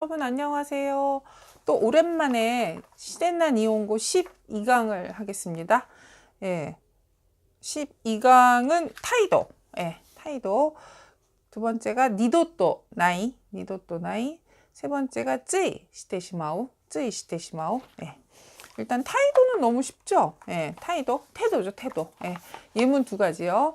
여러분 안녕하세요. 또 오랜만에 시덴난 이온고 12강을 하겠습니다. 예. 12강은 타이도. 예, 타이도. 두 번째가 니도또 나이, 니도또 나이. 세 번째가 쯔이 시테시마우, 쯔이 시테시마우. 예. 일단 타이도는 너무 쉽죠? 예, 타이도, 태도죠, 태도. 예. 예문 두 가지요.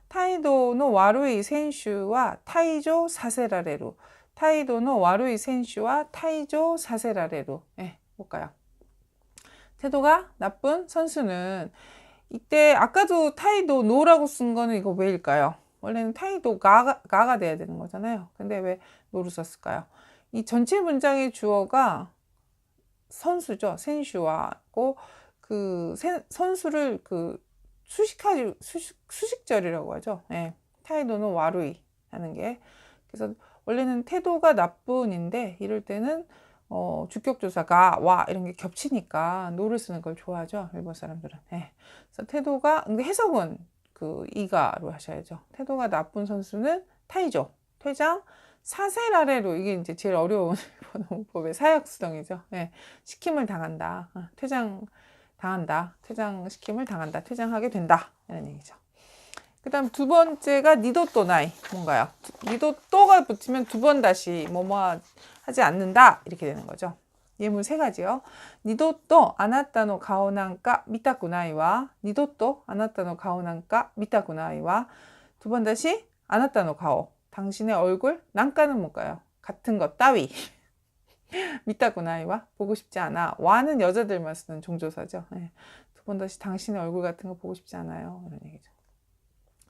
타이도는 와루이 센슈와 타이조 사세라레루. 타이도는 와루이 센슈와 타이조 사세라레루. 예, 볼까요? 태도가 나쁜 선수는 이때 아까도 타이도 노라고 쓴 거는 이거 왜일까요? 원래는 타이도 가가, 가가 돼야 되는 거잖아요. 근데 왜 노를 썼을까요? 이 전체 문장의 주어가 선수죠. 센슈와고 그 선수를 그 수식하지 수식, 수식절이라고 하죠. 예. 타이도는 와루이 하는 게 그래서 원래는 태도가 나쁜인데 이럴 때는 어, 주격조사가 와 이런 게 겹치니까 노를 쓰는 걸 좋아하죠 일본 사람들은. 예. 그래서 태도가 해석은 그 이가로 하셔야죠. 태도가 나쁜 선수는 타이죠. 퇴장 사셀 아래로 이게 이제 제일 어려운 일본 문법의 사약수동이죠. 예. 시킴을 당한다. 어, 퇴장 당한다. 퇴장시킴을 당한다. 퇴장하게 된다. 이런 얘기죠. 그 다음 두 번째가 니도또 나이. 뭔가요? 니도또가 붙으면 두 번 다시 뭐뭐 하지 않는다. 이렇게 되는 거죠. 예문 세 가지요. 니도또 아나타노 가오난까 미타쿠나이와 니도또 아나타노 가오난까 미타쿠나이와 두 번 다시 아나타노 가오. 당신의 얼굴 난까는 뭘까요? 같은 것 따위. 믿다구나이와 보고 싶지 않아. 와는 여자들만 쓰는 종조사죠. 네. 두번 다시 당신의 얼굴 같은 거 보고 싶지 않아요. 이런 얘기죠.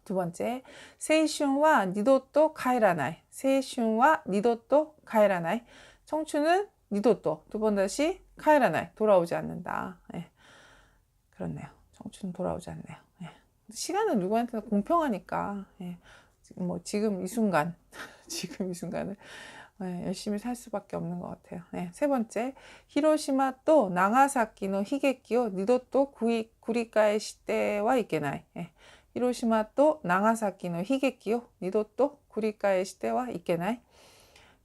두 번째, 세이슌와 니도또 카이라나이. 세이슌와 니도또 카이라나이. 청춘은 니도또 두 번 다시 카이라나이. 돌아오지 않는다. 네. 그렇네요. 청춘은 돌아오지 않네요. 네. 시간은 누구한테나 공평하니까. 네. 뭐 지금 이 순간, 지금 이 순간을 네, 열심히 살 수밖에 없는 것 같아요. 네, 세 번째, 히로시마 또 나가사키노 히게키오 니도 또 구리 구리카의 시대와 있게나이. 네, 히로시마 또 나가사키노 히게키오 니도 또 구리카의 시대와 있게나이.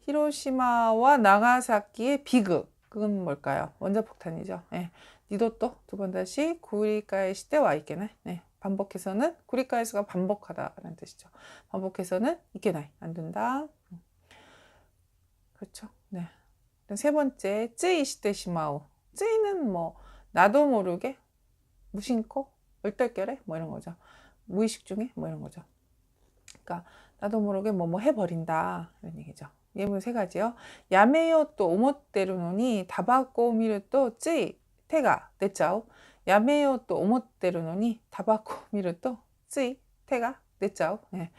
히로시마와 나가사키의 비극은 뭘까요? 원자폭탄이죠. 네, 니도 또 두 번 다시 구리카의 시대와 있게나이. 네, 반복해서는 구리카에서가 반복하다라는 뜻이죠. 반복해서는 있게나이 안 된다. 그렇죠. 네. 세 번째, 쯔이시테 시마우. 쯔이는 뭐, 나도 모르게, 무심코, 얼떨결에, 뭐 이런 거죠. 무의식 중에, 뭐 이런 거죠. 그러니까, 나도 모르게 뭐 뭐 해버린다. 이런 얘기죠. 예문 세 가지요. 야메요 또 오모테루노니 다바코 미르 또 쯔이, 태가, 냈자오. 야메요 또 오모테루노니 다바코 미르 또 쯔이, 태가, 냈자오. 네.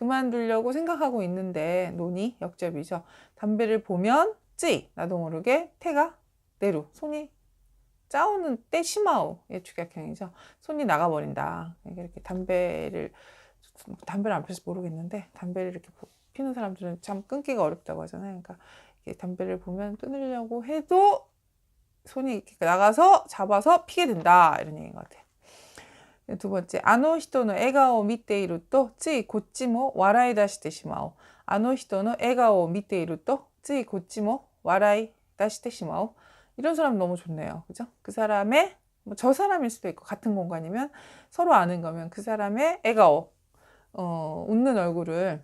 그만두려고 생각하고 있는데 논이 역접이죠. 담배를 보면 찌 나도 모르게 태가 내루 손이 짜오는 때 시마오의 축약형이죠. 손이 나가버린다. 이렇게 담배를 담배를 안 피워서 모르겠는데 담배를 이렇게 피는 사람들은 참 끊기가 어렵다고 하잖아요. 그러니까 담배를 보면 끊으려고 해도 손이 이렇게 나가서 잡아서 피게 된다 이런 얘기인 것 같아요. 두 번째, 아노 히토의 에가오 밑에 이루 또 쯔이 고치모 와라이 다시테 시마오. 아노 히토의 에가오 또 쯔이 고치모 와라이 다시테 시마오. 이런 사람 너무 좋네요. 그죠? 그 사람의 뭐 저 사람일 수도 있고 같은 공간이면 서로 아는 거면 그 사람의 에가오 어, 웃는 얼굴을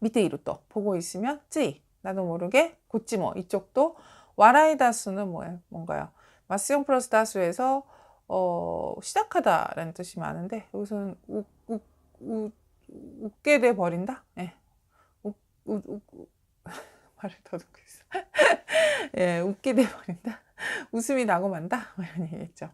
밑에 이루 또 보고 있으면 쯔이 나도 모르게 고치모 이쪽도 와라이 다수는 뭐예요? 뭔가요? 마스용 플러스 다수에서 어, 시작하다라는 뜻이 많은데 여기서는 웃, 웃, 웃, 웃게 돼 버린다. 예. 웃, 웃, 웃, 말을 더듬고 있어. 예, 웃게 돼 버린다. 웃음이 나고 만다. 뭐 이런 얘기겠죠.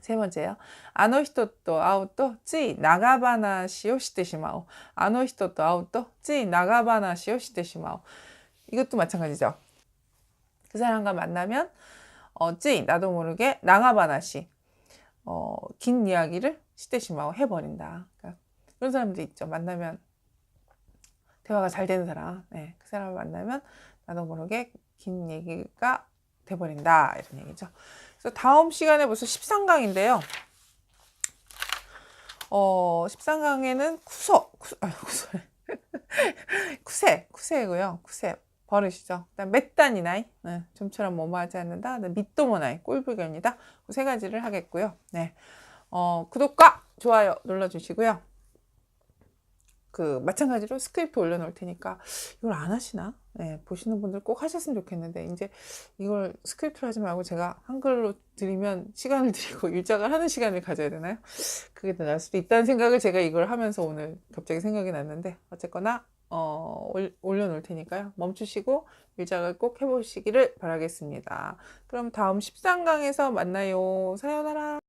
세 번째요. 아노히토또 아우토 찌 나가바나 시오 시테시마오. 아노히토또 아우토 찌 나가바나 시오 시테시마오. 이것도 마찬가지죠. 그 사람과 만나면 어, 찌 나도 모르게 나가바나시 어, 긴 이야기를 시대시마오 해버린다. 그러니까 그런 사람도 있죠. 만나면 대화가 잘 되는 사람, 네, 그 사람을 만나면 나도 모르게 긴 얘기가 돼버린다 이런 얘기죠. 그래서 다음 시간에 벌써 13강인데요. 어, 13강에는 쿠소, 쿠, 아, 쿠소, 쿠세, 쿠세고요. 쿠세 버릇이죠. 그다음 맷단이나이, 네, 좀처럼 뭐뭐 하지 않는다. 네, 밑도모나이, 꼴불견이다. 그 세 가지를 하겠고요. 네, 어, 구독과 좋아요 눌러주시고요. 그 마찬가지로 스크립트 올려놓을 테니까 이걸 안 하시나? 네, 보시는 분들 꼭 하셨으면 좋겠는데 이제 이걸 스크립트로 하지 말고 제가 한글로 드리면 시간을 드리고 일작을 하는 시간을 가져야 되나요? 그게 더 나을 수도 있다는 생각을 제가 이걸 하면서 오늘 갑자기 생각이 났는데 어쨌거나 어, 올- 올려놓을 테니까요. 멈추시고 일작을 꼭 해보시기를 바라겠습니다. 그럼 다음 13강에서 만나요. 사요나라.